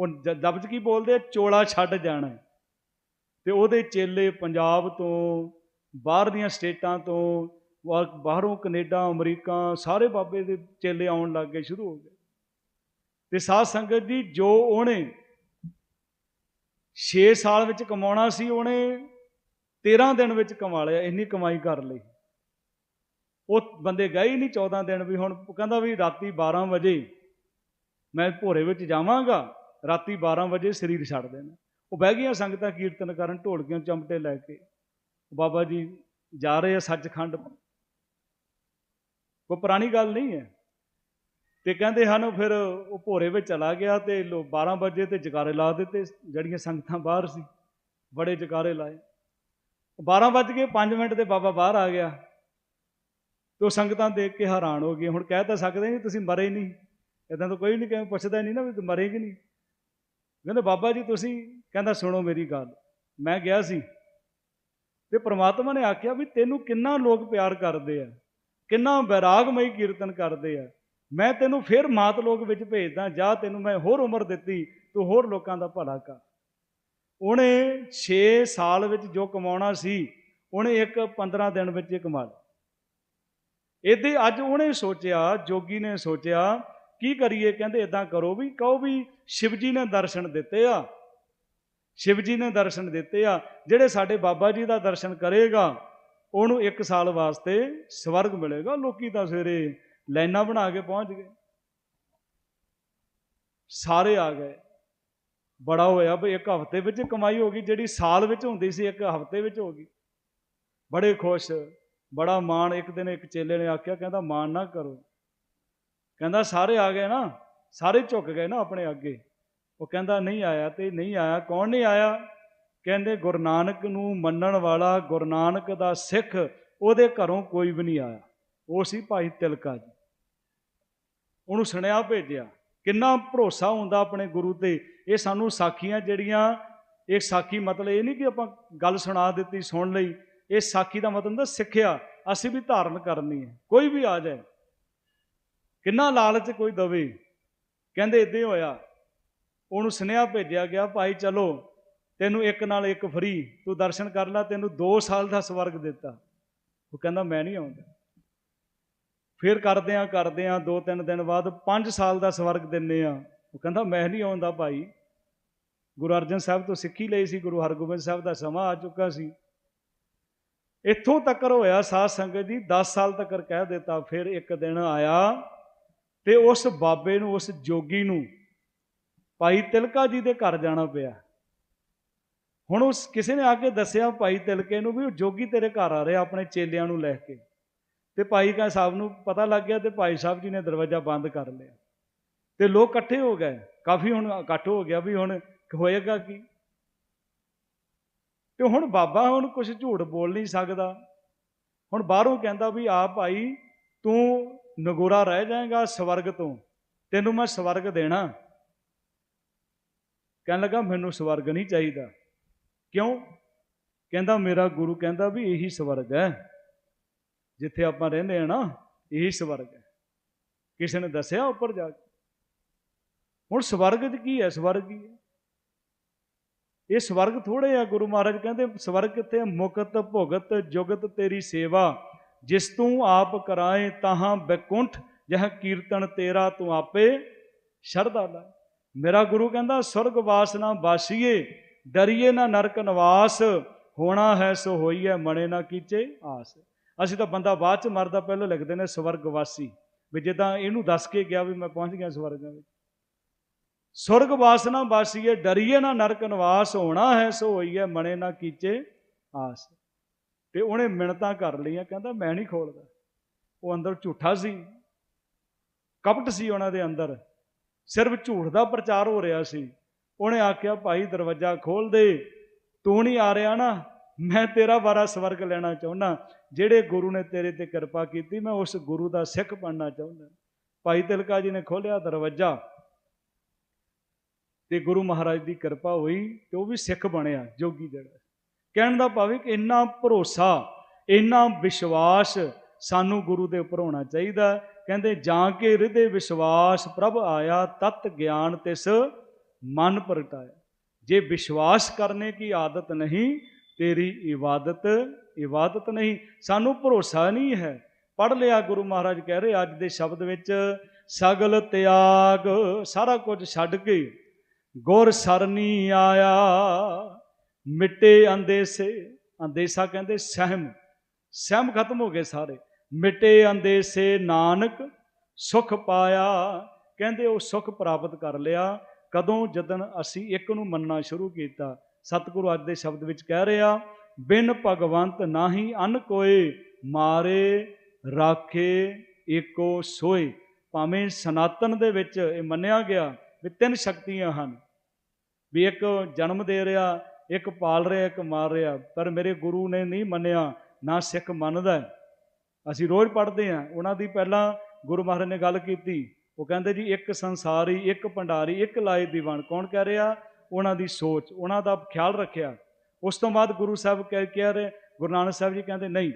ਉਹ ਜ- ਦਬਜ ਕੀ ਬੋਲਦੇ? ਆ, ਚੋਲਾ ਛੱਡ ਜਾਣਾ। ਤੇ ਉਹਦੇ ਚੇਲੇ ਪੰਜਾਬ ਤੋਂ ਬਾਹਰ ਦੀਆਂ ਸਟੇਟਾਂ ਤੋਂ ਬਾਹਰੋਂ ਕੈਨੇਡਾ ਅਮਰੀਕਾ ਸਾਰੇ ਬਾਬੇ ਦੇ ਚੇਲੇ ਆਉਣ ਲੱਗ ਗਏ ਸ਼ੁਰੂ ਹੋ ਗਏ। ਤੇ ਸਾਧ ਸੰਗਤ ਜੀ ਜੋ ਉਹਨੇ 6 ਸਾਲ ਵਿੱਚ ਕਮਾਉਣਾ ਸੀ ਉਹਨੇ 13 ਦਿਨ ਵਿੱਚ ਕਮਾ ਲਿਆ ਇੰਨੀ ਕਮਾਈ ਕਰ ਲਈ। ਉਹ ਬੰਦੇ ਗਏ ਹੀ ਨਹੀਂ 14 ਦਿਨ ਵੀ ਹੁਣ ਕਹਿੰਦਾ ਵੀ ਰਾਤੀ 12 ਵਜੇ ਮੈਂ ਭੋਰੇ ਵਿੱਚ ਜਾਵਾਂਗਾ, ਰਾਤੀ 12 ਵਜੇ ਸਰੀਰ ਛੱਡ ਦੇਣਾ। ਉਹ ਬਹਿ ਗਈਆਂ ਸੰਗਤਾਂ ਕੀਰਤਨ ਕਰਨ, ਢੋਲਕੀਆਂ ਚਮਟੇ ਲੈ ਕੇ। ਬਾਬਾ ਜੀ ਜਾ ਰਹੇ ਆ ਸੱਚਖੰਡ। ਕੋਈ ਪੁਰਾਣੀ ਗੱਲ ਨਹੀਂ ਹੈ। ਤੇ ਕਹਿੰਦੇ ਹਨ, ਫਿਰ ਉਹ ਭੋਰੇ ਵਿੱਚ ਚਲਾ ਗਿਆ ਤੇ ਲੋ 12 ਵਜੇ ਤੇ ਜਕਾਰੇ ਲਾ ਦਿੱਤੇ, ਜਿਹੜੀਆਂ ਸੰਗਤਾਂ ਬਾਹਰ ਸੀ, ਬੜੇ ਜਕਾਰੇ ਲਾਏ। 12 ਵੱਜ ਕੇ 5 ਮਿੰਟ ਤੇ ਬਾਬਾ ਬਾਹਰ ਆ ਗਿਆ। ਤੇ ਉਹ ਸੰਗਤਾਂ ਦੇਖ ਕੇ ਹੈਰਾਨ ਹੋ ਗਈਆਂ। ਹੁਣ ਕਹਿ ਤਾਂ ਸਕਦੇ ਨਹੀਂ, ਤੁਸੀਂ ਮਰੇ ਨਹੀਂ। ਇਦਾਂ ਤਾਂ ਕੋਈ ਨਹੀਂ ਕਿਵੇਂ ਪੁੱਛਦਾ ਨਹੀਂ ਨਾ ਵੀ ਤੂੰ ਮਰੇ ਕਿ ਨਹੀਂ। ਕਹਿੰਦੇ, ਬਾਬਾ ਜੀ ਤੁਸੀਂ ਕਹਿੰਦਾ, ਸੁਣੋ ਮੇਰੀ ਗੱਲ। ਮੈਂ ਗਿਆ ਸੀ ਤੇ ਪ੍ਰਮਾਤਮਾ ਨੇ ਆਖਿਆ ਵੀ ਤੈਨੂੰ ਕਿੰਨਾ ਲੋਕ ਪਿਆਰ ਕਰਦੇ ਆ, ਕਿੰਨਾ ਵਿਰਾਗਮਈ ਕੀਰਤਨ ਕਰਦੇ ਆ। ਮੈਂ ਤੈਨੂੰ ਫਿਰ ਮਾਤ ਲੋਕ ਵਿੱਚ ਭੇਜਦਾ, ਜਾਂ ਤੈਨੂੰ ਮੈਂ ਹੋਰ ਉਮਰ ਦਿੱਤੀ, ਤੂੰ ਹੋਰ ਲੋਕਾਂ ਦਾ ਭਲਾ ਕਰ। ਉਹਨੇ 6 ਸਾਲ ਵਿੱਚ ਜੋ ਕਮਾਉਣਾ ਸੀ, ਉਹਨੇ ਇੱਕ 15 ਦਿਨ ਵਿੱਚ ਹੀ ਕਮਾ ਲਿਆ। ਇਹਦੇ ਅੱਜ ਉਹਨੇ ਸੋਚਿਆ, ਜੋਗੀ ਨੇ ਸੋਚਿਆ ਕੀ ਕਰੀਏ? ਕਹਿੰਦੇ ਇਦਾਂ ਕਰੋ ਵੀ, ਕਹੋ ਵੀ ਸ਼ਿਵ ਜੀ ਨੇ ਦਰਸ਼ਨ ਦਿੱਤੇ ਆ। ਸ਼ਿਵ ਜੀ ਨੇ ਦਰਸ਼ਨ ਦਿੱਤੇ ਆ। ਜਿਹੜੇ ਸਾਡੇ ਬਾਬਾ ਜੀ ਦਾ ਦਰਸ਼ਨ ਕਰੇਗਾ, ਉਹਨੂੰ 1 ਸਾਲ ਵਾਸਤੇ ਸਵਰਗ ਮਿਲੇਗਾ। ਲੋਕੀ ਤਾਂ ਸਵੇਰੇ ਲਾਈਨਾਂ ਬਣਾ ਕੇ ਪਹੁੰਚ ਗਏ। ਸਾਰੇ ਆ ਗਏ। ਬੜਾ ਹੋਇਆ ਵੀ ਇੱਕ ਹਫ਼ਤੇ ਵਿੱਚ ਕਮਾਈ ਹੋ ਗਈ, ਜਿਹੜੀ ਸਾਲ ਵਿੱਚ ਹੁੰਦੀ ਸੀ, ਇੱਕ ਹਫ਼ਤੇ ਵਿੱਚ ਹੋ ਗਈ। ਬੜੇ ਖੁਸ਼, ਬੜਾ ਮਾਣ। ਇੱਕ ਦਿਨ ਇੱਕ ਚੇਲੇ ਨੇ ਆਖਿਆ, ਕਹਿੰਦਾ, ਮਾਣ ਨਾ ਕਰੋ। ਕਹਿੰਦਾ, ਸਾਰੇ ਆ ਗਏ ਨਾ, ਸਾਰੇ ਝੁਕ ਗਏ ਨਾ ਆਪਣੇ ਅੱਗੇ। ਉਹ ਕਹਿੰਦਾ, ਨਹੀਂ ਆਇਆ ਤੇ ਨਹੀਂ ਆਇਆ, ਕੌਣ ਨਹੀਂ ਆਇਆ? ਕਹਿੰਦੇ, ਗੁਰੂ ਨਾਨਕ ਨੂੰ ਮੰਨਣ ਵਾਲਾ ਗੁਰੂ ਨਾਨਕ ਦਾ ਸਿੱਖ ਉਹਦੇ ਘਰੋਂ ਕੋਈ ਵੀ ਨਹੀਂ ਆਇਆ। ਉਹ ਸੀ ਭਾਈ ਤਿਲਕਾ ਜੀ। ਉਹਨੂੰ ਸੁਣਿਆ, ਭੇਜਿਆ। ਕਿੰਨਾ ਭਰੋਸਾ ਹੁੰਦਾ ਆਪਣੇ ਗੁਰੂ ਤੇ। ਇਹ ਸਾਨੂੰ ਸਾਖੀਆਂ ਜਿਹੜੀਆਂ, ਇਹ ਸਾਖੀ ਮਤਲਬ ਇਹ ਨਹੀਂ ਕਿ ਆਪਾਂ ਗੱਲ ਸੁਣਾ ਦਿੱਤੀ ਸੁਣ ਲਈ। ਇਹ ਸਾਖੀ ਦਾ ਮਤਲਬ ਹੁੰਦਾ ਸਿੱਖਿਆ। ਅਸੀਂ ਵੀ ਧਾਰਨ ਕਰਨੀ ਹੈ। ਕੋਈ ਵੀ ਆ ਜਾਏ। ਕਿੰਨਾ ਲਾਲਚ ਕੋਈ ਦਵੇ? ਕਹਿੰਦੇ ਇਦਾਂ ਹੋਇਆ। ਉਹਨੂੰ ਸੁਨੇਹਾ ਭੇਜਿਆ ਗਿਆ, ਭਾਈ ਚਲੋ, ਤੈਨੂੰ ਇੱਕ ਨਾਲ ਇੱਕ ਫਰੀ। ਤੂੰ ਦਰਸ਼ਨ ਕਰ ਲੈ, ਤੈਨੂੰ 2 ਸਾਲ ਦਾ ਸਵਰਗ ਦਿੱਤਾ। ਉਹ ਕਹਿੰਦਾ, ਮੈਂ ਨਹੀਂ ਆਉਂਦਾ। ਫਿਰ ਕਰਦੇ ਆ ਕਰਦੇ ਆ ਦੋ ਤਿੰਨ ਦਿਨ ਬਾਅਦ 5 ਸਾਲ ਦਾ ਸਵਰਗ ਦਿੰਨੇ ਆ। ਉਹ ਕਹਿੰਦਾ, ਮੈਂ ਨਹੀਂ ਆਉਂਦਾ ਭਾਈ। ਗੁਰੂ ਅਰਜਨ ਸਾਹਿਬ ਤੋਂ ਸਿੱਖੀ ਲਈ ਸੀ, ਗੁਰੂ ਹਰਗੋਬਿੰਦ ਸਾਹਿਬ ਦਾ ਸਮਾਂ ਆ ਚੁੱਕਾ ਸੀ। ਇੱਥੋਂ ਤੱਕ ਹੋਇਆ ਸਾਧ ਸੰਗਤ ਦੀ 10 ਸਾਲ ਤੱਕ ਕਹਿ ਦਿੱਤਾ। ਫਿਰ ਇੱਕ ਦਿਨ ਆਇਆ ਤੇ ਉਸ ਬਾਬੇ ਨੂੰ, ਉਸ ਜੋਗੀ ਨੂੰ ਭਾਈ ਤਿਲਕਾ ਜੀ ਦੇ ਘਰ ਜਾਣਾ ਪਿਆ। ਹੁਣ ਉਸ ਕਿਸੇ ਨੇ ਆ ਕੇ ਦੱਸਿਆ ਭਾਈ ਤਿਲਕੇ ਨੂੰ ਵੀ ਉਹ ਜੋਗੀ ਤੇਰੇ ਘਰ ਆ ਰਿਹਾ ਆਪਣੇ ਚੇਲਿਆਂ ਨੂੰ ਲੈ ਕੇ। ਤੇ ਭਾਈ ਕਾ ਸਾਹਿਬ ਨੂੰ ਪਤਾ ਲੱਗ ਗਿਆ ਤੇ ਭਾਈ ਸਾਹਿਬ ਜੀ ਨੇ ਦਰਵਾਜ਼ਾ ਬੰਦ ਕਰ ਲਿਆ। ਤੇ ਲੋਕ ਇਕੱਠੇ ਹੋ ਗਏ। ਕਾਫੀ ਹੁਣ ਇਕੱਠ ਹੋ ਗਿਆ ਵੀ ਹੁਣ ਹੋਏਗਾ ਕੀ। ਤੇ ਹੁਣ ਬਾਬਾ ਹੁਣ ਕੁਝ ਝੂਠ ਬੋਲ ਨਹੀਂ ਸਕਦਾ। ਹੁਣ ਬਾਹਰੋਂ ਕਹਿੰਦਾ ਵੀ ਆ ਭਾਈ ਤੂੰ ਨਗੋਰਾ ਰਹਿ ਜਾਏਗਾ ਸਵਰਗ ਤੋਂ, ਤੈਨੂੰ ਮੈਂ ਸਵਰਗ ਦੇਣਾ। ਕਹਿਣ ਲੱਗਾ, ਮੈਨੂੰ ਸਵਰਗ ਨਹੀਂ ਚਾਹੀਦਾ। ਕਿਉਂ? ਕਹਿੰਦਾ, ਮੇਰਾ ਗੁਰੂ ਕਹਿੰਦਾ ਵੀ ਇਹੀ ਸਵਰਗ ਹੈ। ਜਿੱਥੇ ਆਪਾਂ ਰਹਿੰਦੇ ਆ ਨਾ, ਇਹੀ ਸਵਰਗ ਹੈ। ਕਿਸੇ ਨੇ ਦੱਸਿਆ ਉੱਪਰ ਜਾ ਕੇ? ਹੁਣ ਸਵਰਗ 'ਚ ਕੀ ਹੈ? ਸਵਰਗ ਕੀ ਹੈ। ਇਹ ਸਵਰਗ ਥੋੜੇ ਆ, ਗੁਰੂ ਮਹਾਰਾਜ ਕਹਿੰਦੇ, ਸਵਰਗ ਕਿੱਥੇ ਮੁਕਤ ਭੁਗਤ ਜੁਗਤ ਤੇਰੀ ਸੇਵਾ। ਜਿਸ ਤੂੰ ਆਪ ਕਰਾਏ ਤਾਹਾਂ ਬੈਕੁੰਠ, ਜਹ ਕੀਰਤਨ ਤੇਰਾ ਤੂੰ ਆਪੇ ਸ਼ਰਧਾ ਲਾ। ਮੇਰਾ ਗੁਰੂ ਕਹਿੰਦਾ, ਸੁਰਗ ਵਾਸਨਾ ਵਾਸੀਏ ਡਰੀਏ ਨਾ ਨਰਕ ਨਿਵਾਸ, ਹੋਣਾ ਹੈ ਸੋ ਹੋਈ ਮਣੇ ਨਾ ਕੀਚੇ ਆਸ। ਅਸੀਂ ਤਾਂ ਬੰਦਾ ਬਾਅਦ ਚ ਮਰਦਾ ਪਹਿਲਾਂ ਲਿਖਦੇ ਨੇ ਸਵਰਗ ਵਾਸੀ, ਵੀ ਜਿੱਦਾਂ ਇਹਨੂੰ ਦੱਸ ਕੇ ਗਿਆ ਵੀ ਮੈਂ ਪਹੁੰਚ ਗਿਆ ਸਵਰਗਾਂ ਵਿੱਚ। ਸੁਰਗ ਵਾਸਨਾ ਵਾਸੀਏ ਡਰੀਏ ਨਾ ਨਰਕ ਨਿਵਾਸ, ਹੋਣਾ ਹੈ ਸੋ ਹੋਈ ਮਣੇ ਨਾ ਕੀਚੇ ਆਸ। ਤੇ ਉਹਨੇ ਮਿਣਤਾਂ ਕਰ ਲਈਆਂ, ਕਹਿੰਦਾ ਮੈਂ ਨਹੀਂ ਖੋਲਦਾ। ਉਹ ਅੰਦਰ ਝੂਠਾ ਸੀ। ਕਪਟ ਸੀ ਉਹਨਾਂ ਦੇ ਅੰਦਰ। ਸਿਰਫ ਝੂਠ ਦਾ ਪ੍ਰਚਾਰ ਹੋ ਰਿਹਾ ਸੀ। ਉਹਨੇ ਆਖਿਆ, ਭਾਈ, ਦਰਵਾਜ਼ਾ ਖੋਲ ਦੇ। ਤੂੰ ਨਹੀਂ ਆ ਰਿਹਾ ਨਾ। ਮੈਂ ਤੇਰਾ ਵਾਰਾ ਸਵਰਗ ਲੈਣਾ ਚਾਹੁੰਦਾ। ਜਿਹੜੇ ਗੁਰੂ ਨੇ ਤੇਰੇ ਤੇ ਕਿਰਪਾ ਕੀਤੀ, ਮੈਂ ਉਸ ਗੁਰੂ ਦਾ ਸਿੱਖ ਬਣਨਾ ਚਾਹੁੰਦਾ। ਭਾਈ ਤਿਲਕਾ ਜੀ ਨੇ ਖੋਲਿਆ ਦਰਵਾਜ਼ਾ ਤੇ ਗੁਰੂ ਮਹਾਰਾਜ ਦੀ ਕਿਰਪਾ ਹੋਈ ਤੇ ਉਹ ਵੀ ਸਿੱਖ ਬਣਿਆ, ਜੋਗੀ ਜਿਹੜਾ। ਕਹਿਣ ਦਾ ਭਾਵ ਕਿ ਇੰਨਾ ਭਰੋਸਾ, ਇੰਨਾ ਵਿਸ਼ਵਾਸ ਸਾਨੂੰ ਗੁਰੂ ਦੇ ਉੱਪਰ ਹੋਣਾ ਚਾਹੀਦਾ ਕਹਿੰਦੇ, ਜਾਂ ਕੇ ਹਿਰਦੇ ਵਿਸ਼ਵਾਸ ਪ੍ਰਭ ਆਇਆ, ਤਤ ਗਿਆਨ ਤਿਸ ਮਨ ਪ੍ਰਗਟਾਇਆ। ਜੇ ਵਿਸ਼ਵਾਸ ਕਰਨੇ ਕੀ ਆਦਤ ਨਹੀਂ, ਤੇਰੀ ਇਬਾਦਤ ਇਬਾਦਤ ਨਹੀਂ। ਸਾਨੂੰ ਭਰੋਸਾ ਨਹੀਂ ਹੈ। ਪੜ ਲਿਆ ਗੁਰੂ ਮਹਾਰਾਜ ਕਹਿ ਰਹੇ, ਅੱਜ ਦੇ ਸ਼ਬਦ ਵਿੱਚ ਸਗਲ ਤਿਆਗ ਸਾਰਾ ਕੁਝ ਛੱਡ ਕੇ ਗੁਰ ਸਰਨੀ ਆਇਆ ਮਿੱਟੇ ਅੰਦੇਸੇ ਅੰਦੇਸਾ ਕਹਿੰਦੇ ਸਹਿਮ। ਸਹਿਮ ਖਤਮ ਹੋ ਗਏ ਸਾਰੇ। ਮਿੱਟੇ ਅੰਦੇਸੇ ਨਾਨਕ, ਸੁਖ ਪਾਇਆ। ਕਹਿੰਦੇ ਉਹ ਸੁਖ ਪ੍ਰਾਪਤ ਕਰ ਲਿਆ। ਕਦੋਂ? ਜਦਨ ਅਸੀਂ ਇੱਕ ਨੂੰ ਮੰਨਣਾ ਸ਼ੁਰੂ ਕੀਤਾ। ਸਤਿਗੁਰੂ ਅੱਜ ਦੇ ਸ਼ਬਦ ਵਿੱਚ ਕਹਿ ਰਿਹਾ, ਬਿਨ ਭਗਵੰਤ ਨਾਹੀ ਅਨ ਕੋਏ, ਮਾਰੇ ਰਾਖੇ ਏਕੋ ਸੋਏ। ਭਾਵੇਂ ਸਨਾਤਨ ਦੇ ਵਿੱਚ ਇਹ ਮੰਨਿਆ ਗਿਆ ਵੀ ਤਿੰਨ ਸ਼ਕਤੀਆਂ ਹਨ। ਵੀ ਇੱਕ ਜਨਮ ਦੇ ਰਿਹਾ ਇੱਕ ਪਾਲ ਰਿਹਾ, ਇੱਕ ਮਾਰ ਰਿਹਾ, ਪਰ ਮੇਰੇ ਗੁਰੂ ਨੇ ਨਹੀਂ ਮੰਨਿਆ, ਨਾ ਸਿੱਖ ਮੰਨਦਾ ਅਸੀਂ ਰੋਜ਼ ਪੜ੍ਹਦੇ ਹਾਂ, ਉਹਨਾਂ ਦੀ ਪਹਿਲਾਂ ਗੁਰੂ ਮਹਾਰਾਜ ਨੇ ਗੱਲ ਕੀਤੀ। ਉਹ ਕਹਿੰਦੇ ਜੀ, ਇੱਕ ਸੰਸਾਰੀ, ਇੱਕ ਭੰਡਾਰੀ, ਇੱਕ ਲਾਏ ਦੀਵਾਨ, ਕੌਣ ਕਹਿ ਰਿਹਾ? ਉਹਨਾਂ ਦੀ ਸੋਚ, ਉਹਨਾਂ ਦਾ ਖਿਆਲ ਰੱਖਿਆ। ਉਸ ਤੋਂ ਬਾਅਦ ਗੁਰੂ ਸਾਹਿਬ ਕਹਿ ਕਹਿ ਰਹੇ, ਗੁਰੂ ਨਾਨਕ ਸਾਹਿਬ ਜੀ ਕਹਿੰਦੇ, ਨਹੀਂ,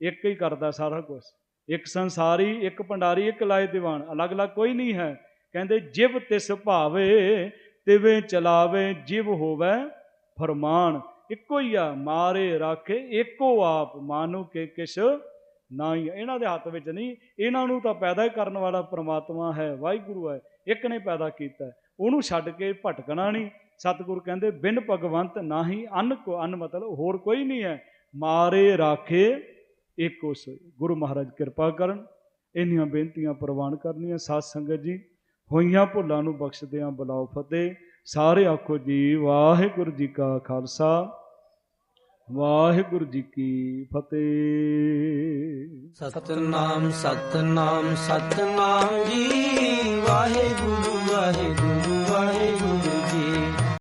ਇੱਕ ਹੀ ਕਰਦਾ ਸਾਰਾ ਕੁਝ ਇੱਕ ਸੰਸਾਰੀ, ਇੱਕ ਭੰਡਾਰੀ, ਇੱਕ ਲਾਏ ਦੀਵਾਨ, ਅਲੱਗ-ਅਲੱਗ ਕੋਈ ਨਹੀਂ ਹੈ। ਕਹਿੰਦੇ, ਜਿਵ ਤਿਸ ਭਾਵੇ, ਤਿਵੇਂ ਚਲਾਵੇ, ਜਿਵ ਹੋਵੇ ਫਰਮਾਨ, ਇੱਕੋ ਹੀ ਆ, ਮਾਰੇ ਰਾਖੇ ਇੱਕੋ ਆਪ, ਮਾਨੂ ਕੇ ਕਿਛ ਨਾ ਹੀ ਇਹਨਾਂ ਦੇ ਹੱਥ ਵਿੱਚ ਨਹੀਂ, ਇਹਨਾਂ ਨੂੰ ਤਾਂ ਪੈਦਾ ਹੀ ਕਰਨ ਵਾਲਾ ਪ੍ਰਮਾਤਮਾ ਹੈ, ਵਾਹਿਗੁਰੂ ਹੈ, ਇੱਕ ਨੇ ਪੈਦਾ ਕੀਤਾ। ਉਹਨੂੰ ਛੱਡ ਕੇ ਭਟਕਣਾ ਨਹੀਂ। ਸਤਿਗੁਰ ਕਹਿੰਦੇ, ਬਿਨ ਭਗਵੰਤ ਨਾਹੀ, ਅੰਨ ਕੋ ਅੰਨ ਮਤਲਬ ਹੋਰ ਕੋਈ ਨਹੀਂ ਹੈ। ਮਾਰੇ ਰਾਖੇ, ਏਕੋ ਸੋਈ ਗੁਰੂ ਮਹਾਰਾਜ ਕਿਰਪਾ ਕਰਨ, ਇੰਨੀਆਂ ਬੇਨਤੀਆਂ ਪ੍ਰਵਾਨ ਕਰਨੀਆਂ। ਸਾਧ ਸੰਗਤ ਜੀ, ਹੋਈਆਂ ਭੁੱਲਾਂ ਨੂੰ ਬਖਸ਼ਦਿਆਂ ਬੁਲਾਓ ਫਤਿਹ। ਸਾਰੇ ਆਖੋ ਜੀ, ਵਾਹਿਗੁਰੂ ਜੀ ਕਾ ਖਾਲਸਾ, ਵਾਹਿਗੁਰੂ ਜੀ ਕੀ ਫਤਿਹ। ਸਤਨਾਮ ਸਤਨਾਮ ਸਤਨਾਮ ਜੀ, ਵਾਹਿਗੁਰੂ ਵਾਹਿਗੁਰੂ।